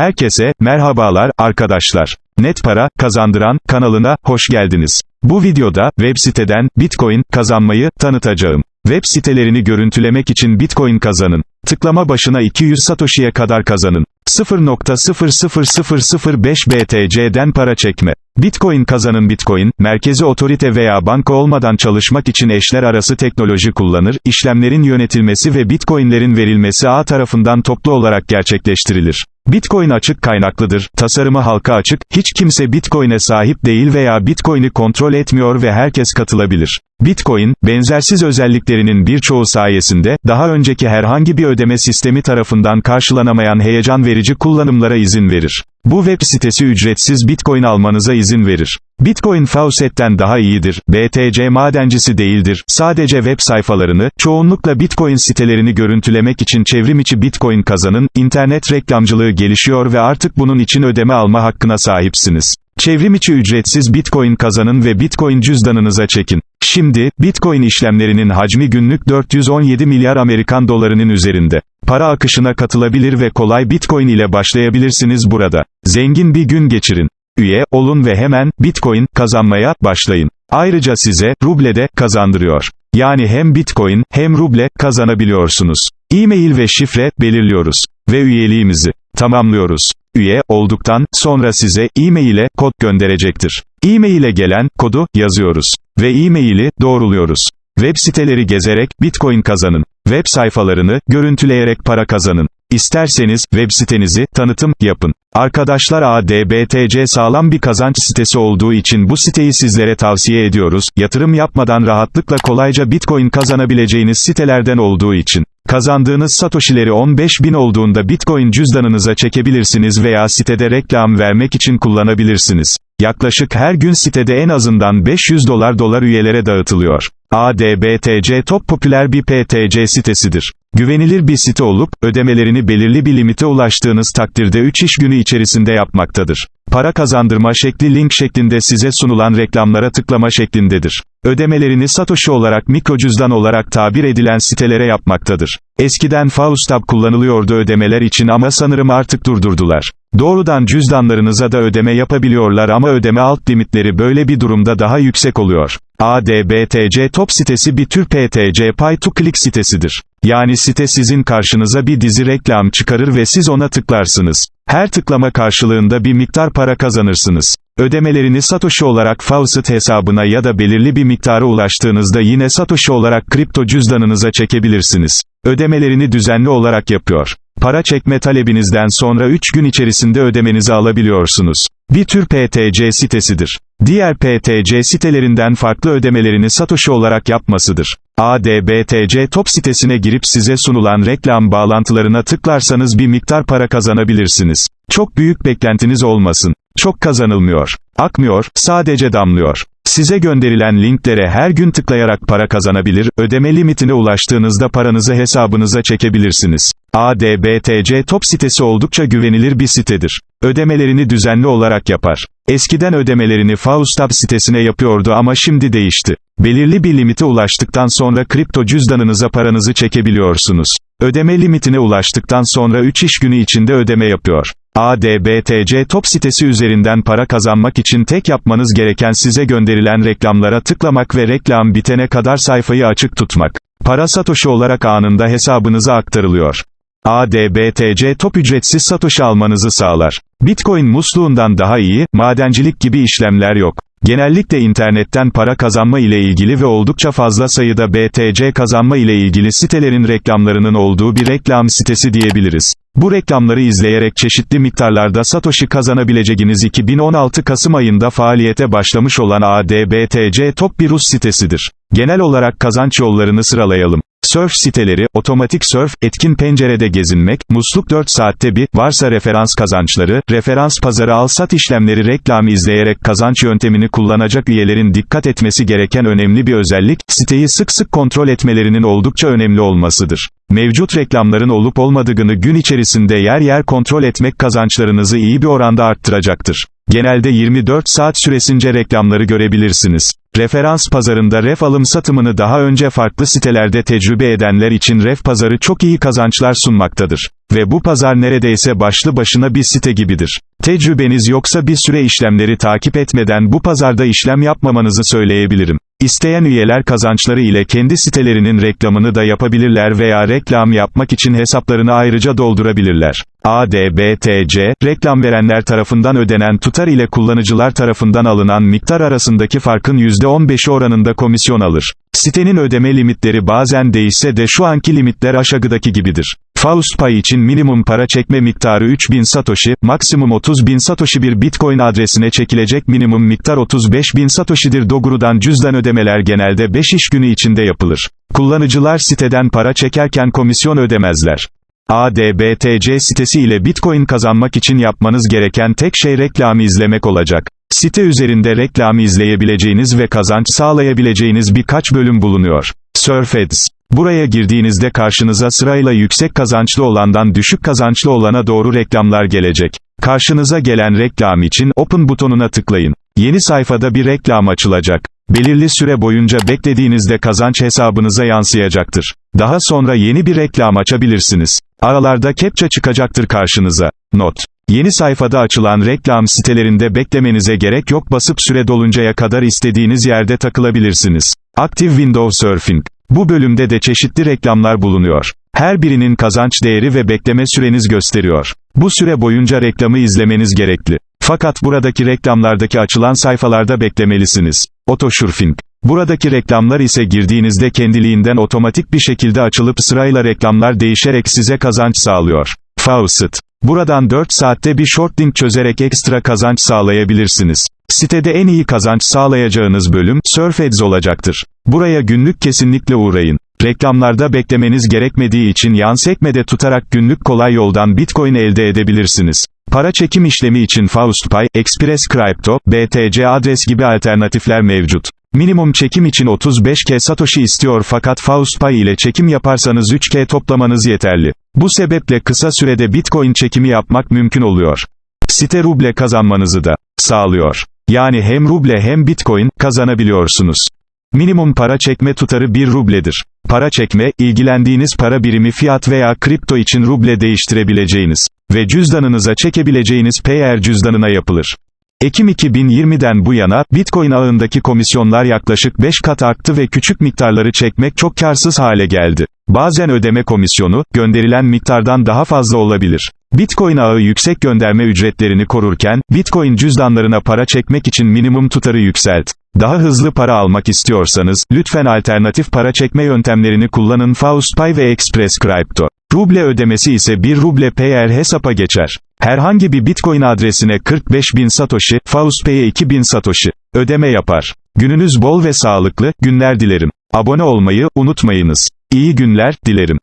Herkese, merhabalar, arkadaşlar. Net Para, Kazandıran, kanalına, hoş geldiniz. Bu videoda, web siteden, Bitcoin, kazanmayı, tanıtacağım. Web sitelerini görüntülemek için Bitcoin kazanın. Tıklama başına 200 Satoshi'ye kadar kazanın. 0.00005 BTC'den para çekme. Bitcoin kazanın Bitcoin, merkezi otorite veya banka olmadan çalışmak için eşler arası teknoloji kullanır, işlemlerin yönetilmesi ve Bitcoin'lerin verilmesi ağ tarafından toplu olarak gerçekleştirilir. Bitcoin açık kaynaklıdır, tasarımı halka açık, hiç kimse Bitcoin'e sahip değil veya Bitcoin'i kontrol etmiyor ve herkes katılabilir. Bitcoin, benzersiz özelliklerinin birçoğu sayesinde, daha önceki herhangi bir ödeme sistemi tarafından karşılanamayan heyecan verici kullanımlara izin verir. Bu web sitesi ücretsiz Bitcoin almanıza izin verir. Bitcoin Faucet'ten daha iyidir, BTC madencisi değildir, sadece web sayfalarını, çoğunlukla Bitcoin sitelerini görüntülemek için çevrimiçi Bitcoin kazanın, internet reklamcılığı gelişiyor ve artık bunun için ödeme alma hakkına sahipsiniz. Çevrimiçi ücretsiz Bitcoin kazanın ve Bitcoin cüzdanınıza çekin. Şimdi, Bitcoin işlemlerinin hacmi günlük 417 milyar Amerikan dolarının üzerinde. Para akışına katılabilir ve kolay Bitcoin ile başlayabilirsiniz burada. Zengin bir gün geçirin. Üye olun ve hemen Bitcoin kazanmaya başlayın. Ayrıca size ruble de kazandırıyor. Yani hem Bitcoin hem ruble kazanabiliyorsunuz. E-mail ve şifre belirliyoruz ve üyeliğimizi tamamlıyoruz. Üye olduktan sonra size e-maile kod gönderecektir. E-maile gelen kodu yazıyoruz ve e-maili doğruluyoruz. Web siteleri gezerek Bitcoin kazanın. Web sayfalarını görüntüleyerek para kazanın. İsterseniz web sitenizi tanıtım yapın. Arkadaşlar ADBTC sağlam bir kazanç sitesi olduğu için bu siteyi sizlere tavsiye ediyoruz. Yatırım yapmadan rahatlıkla kolayca Bitcoin kazanabileceğiniz sitelerden olduğu için. Kazandığınız satoshileri 15 bin olduğunda Bitcoin cüzdanınıza çekebilirsiniz veya sitede reklam vermek için kullanabilirsiniz. Yaklaşık her gün sitede en azından 500 dolar dolar üyelere dağıtılıyor. ADBTC çok popüler bir PTC sitesidir. Güvenilir bir site olup, ödemelerini belirli bir limite ulaştığınız takdirde 3 iş günü içerisinde yapmaktadır. Para kazandırma şekli link şeklinde size sunulan reklamlara tıklama şeklindedir. Ödemelerini Satoshi olarak mikro cüzdan olarak tabir edilen sitelere yapmaktadır. Eskiden Faustab kullanılıyordu ödemeler için ama sanırım artık durdurdular. Doğrudan cüzdanlarınıza da ödeme yapabiliyorlar ama ödeme alt limitleri böyle bir durumda daha yüksek oluyor. ADBTC top sitesi bir tür PTC Pay to Click sitesidir. Yani site sizin karşınıza bir dizi reklam çıkarır ve siz ona tıklarsınız. Her tıklama karşılığında bir miktar para kazanırsınız. Ödemelerini Satoshi olarak Faucet hesabına ya da belirli bir miktara ulaştığınızda yine Satoshi olarak kripto cüzdanınıza çekebilirsiniz. Ödemelerini düzenli olarak yapıyor. Para çekme talebinizden sonra 3 gün içerisinde ödemenizi alabiliyorsunuz. Bir tür PTC sitesidir. Diğer PTC sitelerinden farklı ödemelerini Satoshi olarak yapmasıdır. ADBTC top sitesine girip size sunulan reklam bağlantılarına tıklarsanız bir miktar para kazanabilirsiniz. Çok büyük beklentiniz olmasın. Çok kazanılmıyor. Akmıyor, sadece damlıyor. Size gönderilen linklere her gün tıklayarak para kazanabilir, ödeme limitine ulaştığınızda paranızı hesabınıza çekebilirsiniz. ADBTC top sitesi oldukça güvenilir bir sitedir. Ödemelerini düzenli olarak yapar. Eskiden ödemelerini Faustab sitesine yapıyordu ama şimdi değişti. Belirli bir limite ulaştıktan sonra kripto cüzdanınıza paranızı çekebiliyorsunuz. Ödeme limitine ulaştıktan sonra 3 iş günü içinde ödeme yapıyor. ADBTC top sitesi üzerinden para kazanmak için tek yapmanız gereken size gönderilen reklamlara tıklamak ve reklam bitene kadar sayfayı açık tutmak. Para Satoshi olarak anında hesabınıza aktarılıyor. ADBTC top ücretsiz Satoshi almanızı sağlar. Bitcoin musluğundan daha iyi, madencilik gibi işlemler yok. Genellikle internetten para kazanma ile ilgili ve oldukça fazla sayıda BTC kazanma ile ilgili sitelerin reklamlarının olduğu bir reklam sitesi diyebiliriz. Bu reklamları izleyerek çeşitli miktarlarda Satoshi kazanabileceğiniz 2016 Kasım ayında faaliyete başlamış olan ADBTC top bir Rus sitesidir. Genel olarak kazanç yollarını sıralayalım. Surf siteleri, otomatik surf, etkin pencerede gezinmek, musluk 4 saatte bir, varsa referans kazançları, referans pazarı al-sat işlemleri reklam izleyerek kazanç yöntemini kullanacak üyelerin dikkat etmesi gereken önemli bir özellik, siteyi sık sık kontrol etmelerinin oldukça önemli olmasıdır. Mevcut reklamların olup olmadığını gün içerisinde yer yer kontrol etmek kazançlarınızı iyi bir oranda arttıracaktır. Genelde 24 saat süresince reklamları görebilirsiniz. Referans pazarında ref alım satımını daha önce farklı sitelerde tecrübe edenler için ref pazarı çok iyi kazançlar sunmaktadır. Ve bu pazar neredeyse başlı başına bir site gibidir. Tecrübeniz yoksa bir süre işlemleri takip etmeden bu pazarda işlem yapmamanızı söyleyebilirim. İsteyen üyeler kazançları ile kendi sitelerinin reklamını da yapabilirler veya reklam yapmak için hesaplarını ayrıca doldurabilirler. ADBTC, reklam verenler tarafından ödenen tutar ile kullanıcılar tarafından alınan miktar arasındaki farkın %15'i oranında komisyon alır. Sitenin ödeme limitleri bazen değişse de şu anki limitler aşağıdaki gibidir. Faust Pay için minimum para çekme miktarı 3000 Satoshi, maksimum 30.000 Satoshi bir Bitcoin adresine çekilecek minimum miktar 35.000 Satoshi'dir. Doguru'dan cüzdan ödemeler genelde 5 iş günü içinde yapılır. Kullanıcılar siteden para çekerken komisyon ödemezler. ADBTC sitesi ile Bitcoin kazanmak için yapmanız gereken tek şey reklamı izlemek olacak. Site üzerinde reklamı izleyebileceğiniz ve kazanç sağlayabileceğiniz birkaç bölüm bulunuyor. Surf Ads. Buraya girdiğinizde karşınıza sırayla yüksek kazançlı olandan düşük kazançlı olana doğru reklamlar gelecek. Karşınıza gelen reklam için Open butonuna tıklayın. Yeni sayfada bir reklam açılacak. Belirli süre boyunca beklediğinizde kazanç hesabınıza yansıyacaktır. Daha sonra yeni bir reklam açabilirsiniz. Aralarda captcha çıkacaktır karşınıza. Not. Yeni sayfada açılan reklam sitelerinde beklemenize gerek yok basıp süre doluncaya kadar istediğiniz yerde takılabilirsiniz. Active Window Surfing. Bu bölümde de çeşitli reklamlar bulunuyor. Her birinin kazanç değeri ve bekleme süreniz gösteriyor. Bu süre boyunca reklamı izlemeniz gerekli. Fakat buradaki reklamlardaki açılan sayfalarda beklemelisiniz. Autosurfing. Buradaki reklamlar ise girdiğinizde kendiliğinden otomatik bir şekilde açılıp sırayla reklamlar değişerek size kazanç sağlıyor. Faucet. Buradan 4 saatte bir short link çözerek ekstra kazanç sağlayabilirsiniz. Sitede en iyi kazanç sağlayacağınız bölüm, Surf Ads olacaktır. Buraya günlük kesinlikle uğrayın. Reklamlarda beklemeniz gerekmediği için yan sekmede tutarak günlük kolay yoldan Bitcoin elde edebilirsiniz. Para çekim işlemi için FaustPay, Express Crypto, BTC adres gibi alternatifler mevcut. Minimum çekim için 35k Satoshi istiyor fakat FaustPay ile çekim yaparsanız 3k toplamanız yeterli. Bu sebeple kısa sürede Bitcoin çekimi yapmak mümkün oluyor. Site ruble kazanmanızı da sağlıyor. Yani hem ruble hem Bitcoin kazanabiliyorsunuz. Minimum para çekme tutarı 1 rubledir. Para çekme, ilgilendiğiniz para birimi fiyat veya kripto için ruble değiştirebileceğiniz ve cüzdanınıza çekebileceğiniz Payer cüzdanına yapılır. Ekim 2020'den bu yana, Bitcoin ağındaki komisyonlar yaklaşık 5 kat arttı ve küçük miktarları çekmek çok karsız hale geldi. Bazen ödeme komisyonu, gönderilen miktardan daha fazla olabilir. Bitcoin ağı yüksek gönderme ücretlerini korurken, Bitcoin cüzdanlarına para çekmek için minimum tutarı yükselt. Daha hızlı para almak istiyorsanız, lütfen alternatif para çekme yöntemlerini kullanın FaustPay ve Express Crypto. Ruble ödemesi ise 1 ruble payer hesapa geçer. Herhangi bir Bitcoin adresine 45.000 Satoshi, FaustPay'e 2000 Satoshi ödeme yapar. Gününüz bol ve sağlıklı günler dilerim. Abone olmayı unutmayınız. İyi günler dilerim.